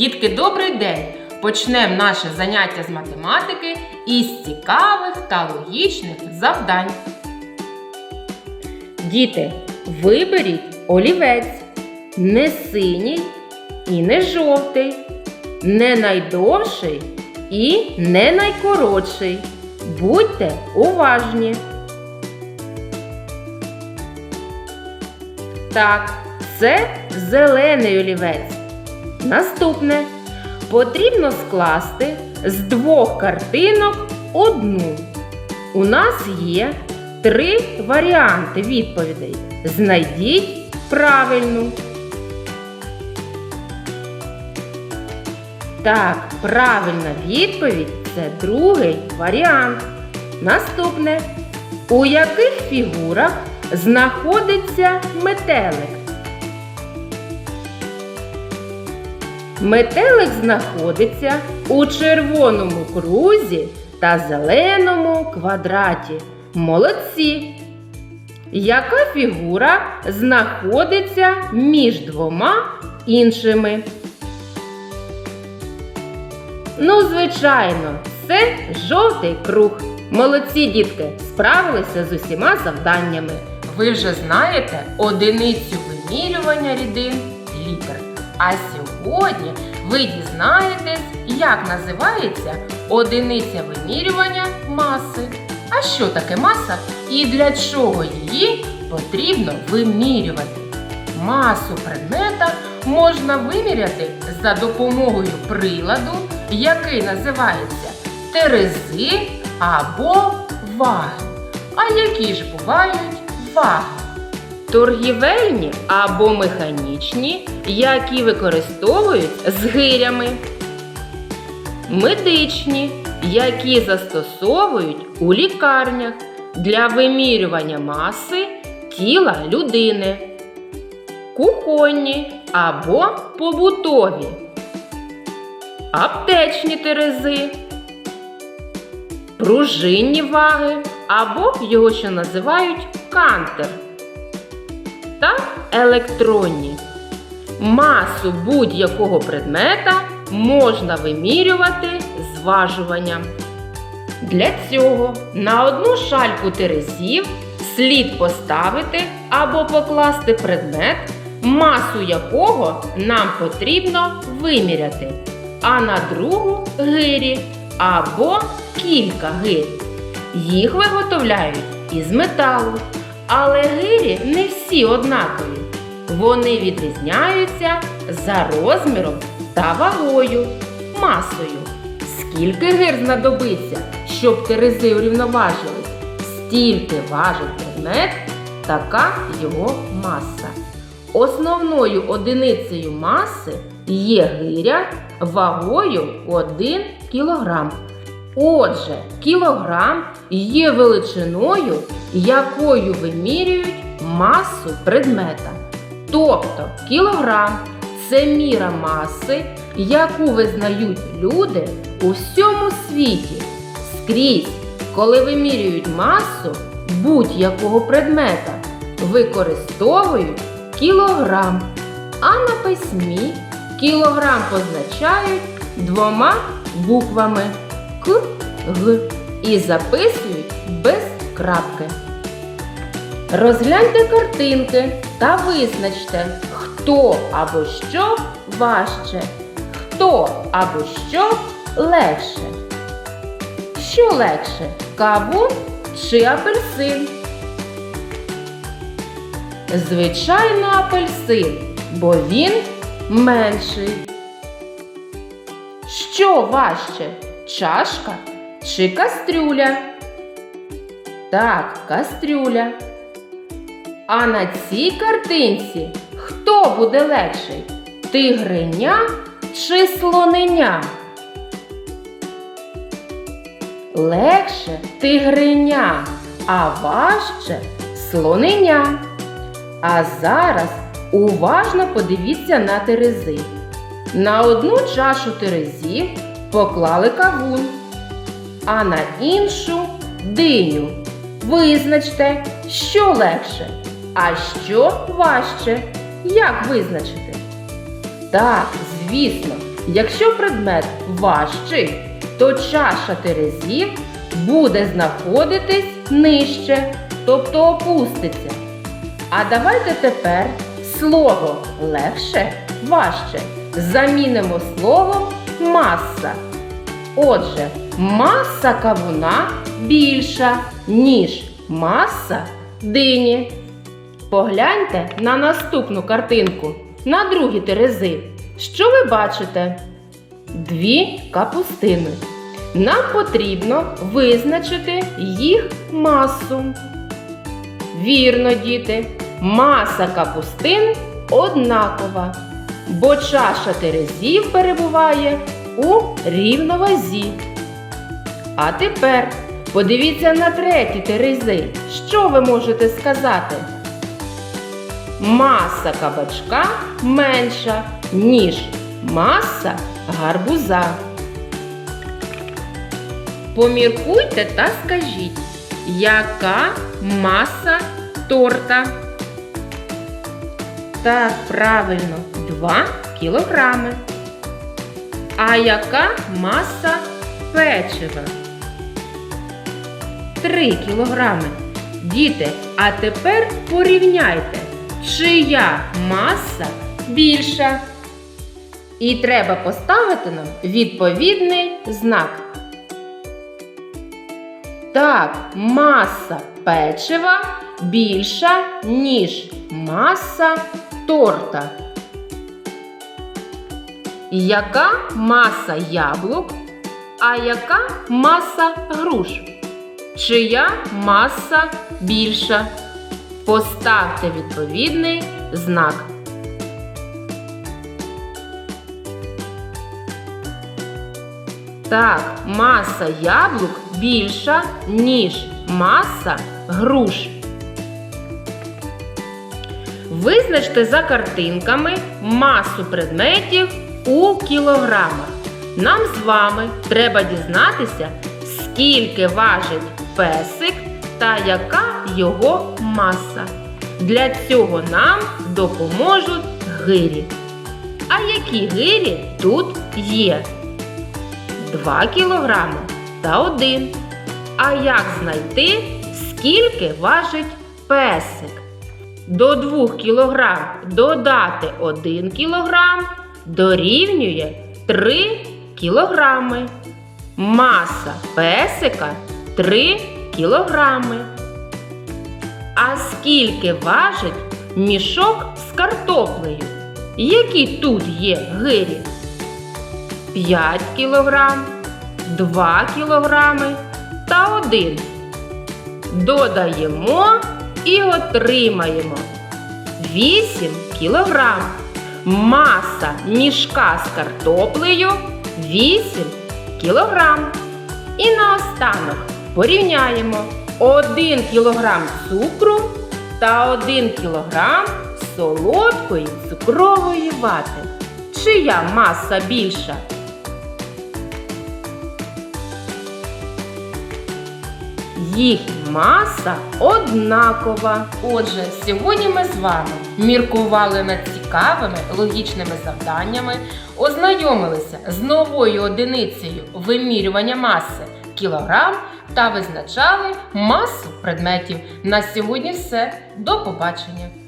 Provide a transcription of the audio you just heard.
Дітки, добрий день! Почнемо наше заняття з математики із цікавих та логічних завдань. Діти, виберіть олівець не синій і не жовтий, не найдовший і не найкоротший. Будьте уважні. Так, це зелений олівець. Наступне. Потрібно скласти з двох картинок одну. У нас є три варіанти відповідей. Знайдіть правильну. Так, правильна відповідь це другий варіант. Наступне. У яких фігурах знаходиться метелик? Метелик знаходиться у червоному крузі та зеленому квадраті. Молодці! Яка фігура знаходиться між двома іншими? Ну, звичайно, це жовтий круг. Молодці дітки справилися з усіма завданнями. Ви вже знаєте одиницю вимірювання рідин літр. А сьогодні ви дізнаєтесь, як називається одиниця вимірювання маси. А що таке маса і для чого її потрібно вимірювати? Масу предмета можна виміряти за допомогою приладу, який називається терези або ваги. А які ж бувають ваги? Торгівельні або механічні, які використовують з гирями. Медичні, які застосовують у лікарнях для вимірювання маси тіла людини. Кухонні або побутові. Аптечні терези. Пружинні ваги або його ще називають кантер електронні. Масу будь-якого предмета можна вимірювати зважуванням. Для цього на одну шальку терезів слід поставити або покласти предмет, масу якого нам потрібно виміряти, а на другу гирі або кілька гирь. Їх виготовляють із металу. Але гирі не всі однакові. Вони відрізняються за розміром та вагою, масою. Скільки гир знадобиться, щоб терези урівноважились? Стільки важить предмет, така його маса. Основною одиницею маси є гиря вагою 1 кг. Отже, кілограм є величиною, якою вимірюють масу предмета. Тобто кілограм це міра маси, яку визнають люди у всьому світі. Скрізь, коли вимірюють масу будь-якого предмета, використовують кілограм, а на письмі кілограм позначають двома буквами. К, Г і записують без крапки. Розгляньте картинки та визначте, хто або що важче, хто або що легше. Що легше? Кавун чи апельсин? Звичайно, апельсин, бо він менший. Що важче? Чашка чи кастрюля? Так, кастрюля. А на цій картинці хто буде легший? Тигриня чи слоненя? Легше тигриня, а важче слоненя. А зараз уважно подивіться на терези. На одну чашу терезів поклали кавун, а на іншу диню. Визначте, що легше, а що важче. Як визначити? Так, звісно, Якщо предмет важчий, то чаша терезів буде знаходитись нижче, тобто опуститься. А давайте тепер слово легше, важче замінимо словом маса. Отже, маса кавуна більша, ніж маса дині. Погляньте на наступну картинку, на другі терези. Що ви бачите? Дві капустини. Нам потрібно визначити їх масу. Вірно, діти, маса капустин однакова, бо чаша терезів перебуває у рівновазі. А тепер подивіться на треті терези. Що ви можете сказати? Маса кабачка менша, ніж маса гарбуза. Поміркуйте та скажіть, яка маса торта? Так, правильно, 2 кілограми. А яка маса печива? 3 кілограми. Діти, а тепер порівняйте, чия маса більша. І треба поставити нам відповідний знак. Так, маса печива більша, ніж маса торта. Яка маса яблук, а яка маса груш? Чия маса більша? Поставте відповідний знак. Так, маса яблук більша, ніж маса груш. Визначте за картинками масу предметів у кілограмах. Нам з вами треба дізнатися, скільки важить песик та яка його маса. Для цього нам допоможуть гирі. А які гирі тут є? 2 кілограми та 1. А як знайти, скільки важить песик? До 2 кілограм додати 1 кілограм дорівнює 3 кілограми. Маса песика 3 кілограми. А скільки важить мішок з картоплею? Які тут є гирі? 5 кілограм, 2 кілограми та 1. Додаємо і отримаємо 8 кілограм. Маса мішка з картоплею 8 кілограм. І наостанок порівняємо 1 кілограм цукру та 1 кілограм солодкої цукрової вати. Чия маса більша? Їхня маса однакова. Отже, сьогодні ми з вами міркували над цікавими логічними завданнями, ознайомилися з новою одиницею вимірювання маси кілограм та визначали масу предметів. На сьогодні все. До побачення!